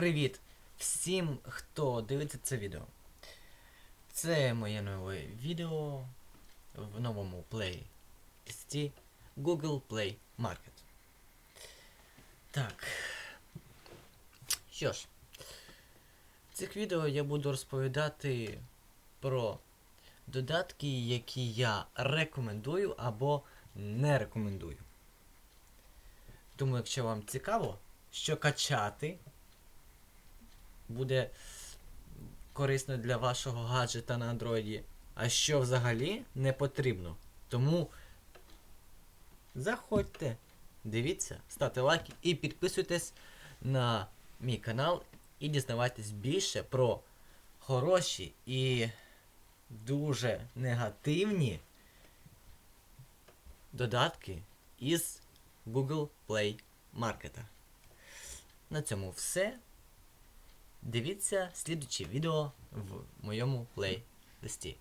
Привіт всім, хто дивиться це відео. Це моє нове відео в новому плейлисті Google Play Market. Так. Що ж, в цих відео я буду розповідати про додатки, які я рекомендую або не рекомендую. Тому, якщо вам цікаво, що качати буде корисно для вашого гаджета на Android, а що взагалі не потрібно. Тому заходьте, дивіться, ставте лайки і підписуйтесь на мій канал і дізнавайтесь більше про хороші і дуже негативні додатки із Google Play Market. На цьому все. Дивіться слідучі відео в моєму плейлисті.